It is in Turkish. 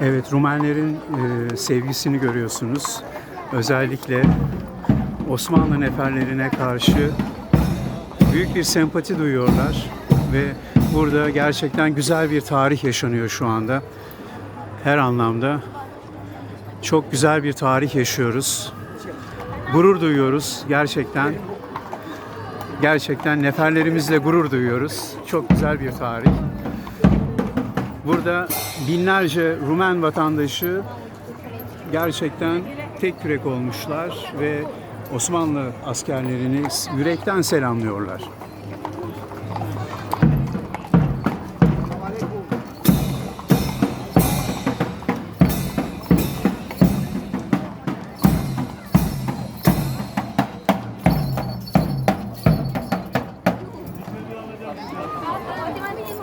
Evet, Rumenlerin e, sevgisini görüyorsunuz. Özellikle Osmanlı neferlerine karşı büyük bir sempati duyuyorlar ve burada gerçekten güzel bir tarih yaşanıyor şu anda. Her anlamda çok güzel bir tarih yaşıyoruz. Gurur duyuyoruz gerçekten. Gerçekten neferlerimizle gurur duyuyoruz. Çok güzel bir tarih. Burada binlerce Rumen vatandaşı gerçekten tek yürek olmuşlar ve Osmanlı askerlerini yürekten selamlıyorlar.